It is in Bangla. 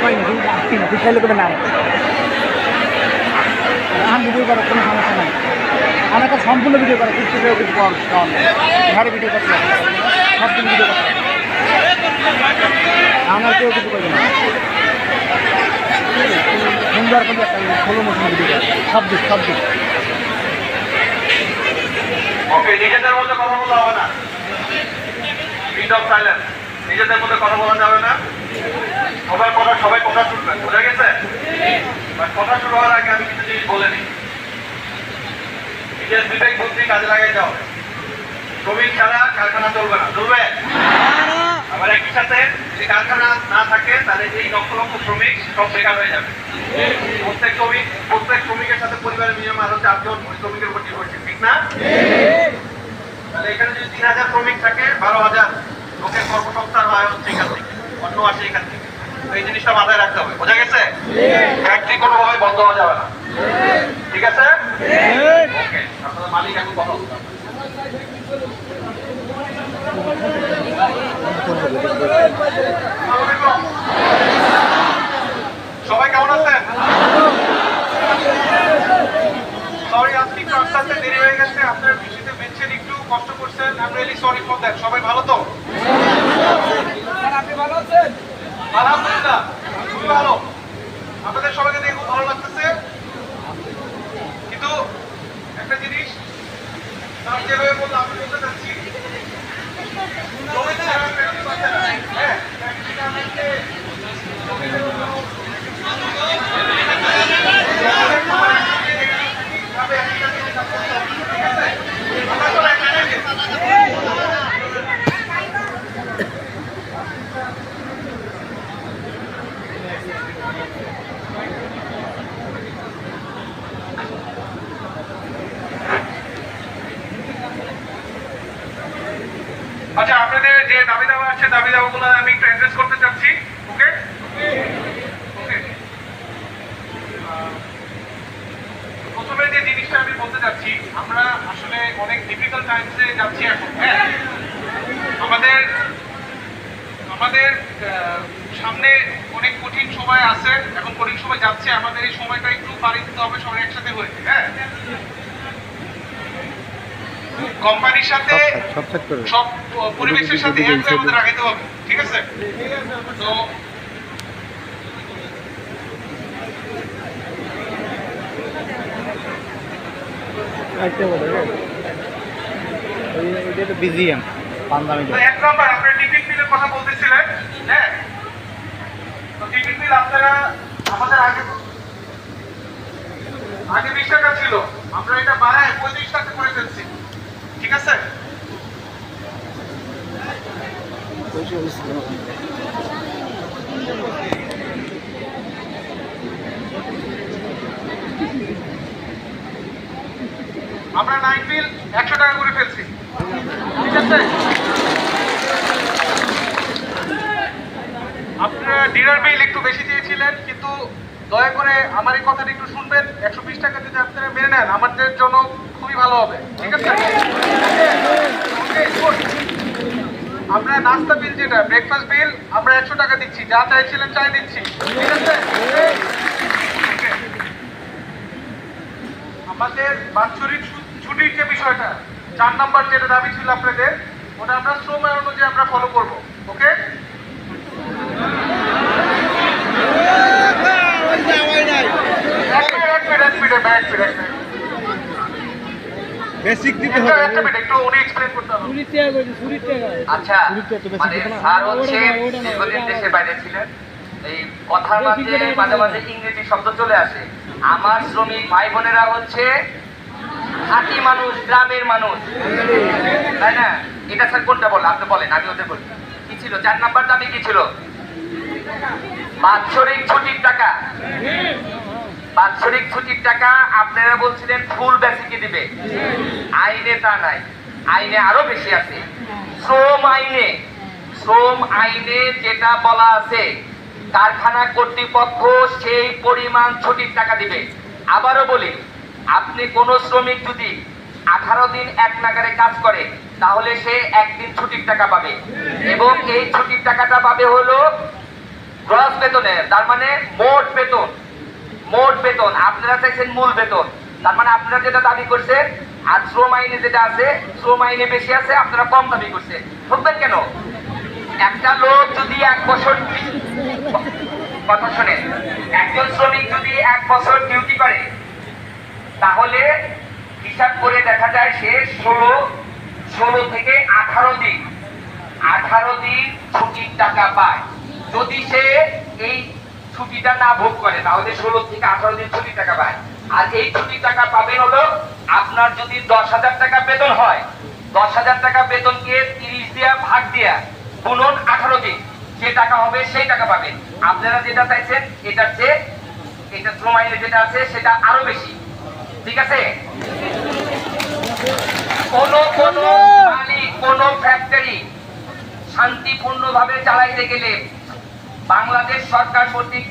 লাগাই না কিন্তু আসছি না তুই খাইলে করবে না আমি ভিডিও করার কোনো সমস্যা নাই। আমার একটা সম্পূর্ণ ভিডিও করা, কিছু কেউ কিছু ঘরে ভিডিও করতে সব দিন ভিডিও করতে আমার কেউ কিছু করবে না। সুন্দর করে একটা ষোলো মতন ভিডিও করে। সব দিক সব দিক ওকে নিজেদের মধ্যে কথা বলা হবে না। সাইলেন্স নিজেদের মধ্যে কথা বলা যাবে না। সবাই কথা সবাই কথা শুনবেন বোঝা গেছে? কথা শুরু হওয়ার আগে আমি কিছু জিনিস বলে নিই। নিজের বিবেক, বুদ্ধি কাজে লাগাই যাও। শ্রমিক ছাড়া কারখানা চলবে না। চলবে? আবার একই সাথে যদি কারখানা না থাকে, তাহলে এই লক্ষ লক্ষ শ্রমিক, সব বেকার হয়ে যাবে। প্রত্যেক শ্রমিক প্রত্যেক শ্রমিকের সাথে পরিবারের নিয়ম আরও চারজন শ্রমিকের উপর ঠিক না? তাহলে এখানে যদি তিন হাজার শ্রমিক থাকে, বারো হাজার লোকের কর্মসংস্থান হয় হচ্ছে এখান থেকে অন্য আসে এখান থেকে তো এই জিনিসটা মাথায় রাখতে হবে বোঝা গেছে ফ্যাক্টরি কোনোভাবে বন্ধ হওয়া যাবে না। ঠিক আছে? মালিক এখন কথা। সবাই কেমন আছেন? সরি আজকে একটু আস্তে আস্তে দেরি হয়ে গেছে। আপনার বৃষ্টিতে বেঁচছেন একটু কষ্ট করছেন। রিয়েলি সরি ফর দ্যাট সবাই ভালো তো? আলহামদুলিল্লাহ খুবই ভালো আপনাদের সবাইকে দেখে খুব ভালো লাগতেছে কিন্তু একটা জিনিস তার যেভাবে বলল আমি বলতে চাচ্ছি শ্রমিক ছাড়া চাকরি পাচ্ছে না। হ্যাঁ, চাকরিটা আমাকে শ্রমিকের জন্য আচ্ছা আপনাদের যে দাবি দাবা আছে দাবি আমি একটু অ্যাড্রেস করতে চাচ্ছি ওকে প্রথমে যে জিনিসটা আমি বলতে চাচ্ছি, আমরা আসলে অনেক ডিফিকাল্ট টাইমসে যাচ্ছি এখন হ্যাঁ? আমাদের আমাদের সামনে অনেক কঠিন সময় আছে, এখন কঠিন সময় যাচ্ছে, আমাদের এই সময়টা একটু পাড়ি দিতে হবে সবাই একসাথে হয়ে হ্যাঁ? কোম্পানির সাথে সব পরিবেশের সাথে এক হয়ে আমাদের আগাইতে হবে ঠিক আছে তো একটা তো বিজি আমি পান্দামি তো এক নম্বর আপনারা টিফিন বিলের কথা বলতেছিলেন হ্যাঁ? তো টিফিন বিল আপনারা আমাদের আগে আগে বিশ টাকা ছিল আমরা এটা বাড়ায় পঁয়ত্রিশ টাকা করে ফেলছি। ঠিক আছে? আমরা নাইট বিল একশো টাকা করে ফেলছি। ঠিক আছে? আপনারা ডিনার বিল একটু বেশি চেয়েছিলেন কিন্তু দয়া করে আমার এই কথাটা একটু শুনবেন। একশো বিশ টাকা যদি আপনারা মেনে নেন আমাদের জন্য খুবই ভালো হবে। ঠিক আছে? আমরা নাস্তা বিল যেটা ব্রেকফাস্ট বিল আমরা একশো টাকা দিচ্ছি। যা চাইছিলেন চাই দিচ্ছি। ঠিক আছে? আমাদের বাৎসরিক ছুটির যে বিষয়টা, চার নাম্বার যেটা দাবি ছিল আপনাদের, ওটা আমরা শ্রম অনুযায়ী আমরা ফলো করব। বেসিক দিতে একটু উনি এক্সপ্লেন করতে হবে। আচ্ছা শুরুতে একটু বেশি মানে দিতে না? স্যার হচ্ছে দীর্ঘদিন দেশে বাইরে ছিলেন। এই কথার মাঝে মাঝে মাঝে ইংরেজি শব্দ চলে আসে। আমার শ্রমিক ভাই বোনেরা হচ্ছে খাঁটি মানুষ গ্রামের মানুষ। তাই না? এটা স্যার কোনটা বলেন আপনি বলেন আমি ওদের বলি। কি ছিল? চার নাম্বার দাবি কি ছিল? বাৎসরিক ছুটির টাকা। বাৎসরিক ছুটির টাকা আপনারা বলছিলেন ফুল বেসিকে দিবে। আইনে তা নাই। আইনে আরও বেশি আছে। শ্রম আইনে। শ্রম আইনে যেটা বলা আছে, কারখানা কর্তৃপক্ষ সেই পরিমাণ ছুটির টাকা দিবে। আবারও বলি, আপনি কোন শ্রমিক যদি আঠারো দিন এক নাগারে কাজ করে, তাহলে সে একদিন ছুটির টাকা পাবে। এবং এই ছুটির টাকাটা পাবে হলো গ্রস বেতনের, তার মানে মোট বেতন। মোট বেতন, আপনারা চাইছেন মূল বেতন। তার মানে আপনারা যেটা দাবি করছেন, আর শ্রম আইনে যেটা আছে, শ্রম আইনে বেশি আছে, আপনারা কম দাবি করছেন। বুঝবেন কেন? একটা লোক যদি এক বছর কথা শোনেন, একজন শ্রমিক যদি এক বছর ডিউটি করে, তাহলে হিসাব করে দেখা যায় সে ষোলো ষোলো থেকে আঠারো দিন আঠারো দিন ছুটির টাকা পায়। যদি সে এই ছুটিটা না ভোগ করে তাহলে ষোলো থেকে আঠারো দিন ছুটি টাকা পায়। আর এই ছুটি টাকা পাবেন হলো আপনার যদি দশ হাজার টাকা বেতন হয় দশ হাজার টাকা বেতনকে তিরিশ দিয়া ভাগ দিয়া গুণন আঠারো দিন যে টাকা হবে সেই টাকা পাবেন। আপনারা যেটা চাইছেন এটার চেয়ে এটা শ্রম আইনে যেটা আছে সেটা আরও বেশি। ঠিক আছে? কোন কোন মালিক কোন ফ্যাক্টরি শান্তিপূর্ণভাবে চালাইতে গেলে বাংলাদেশ সরকার কর্তৃক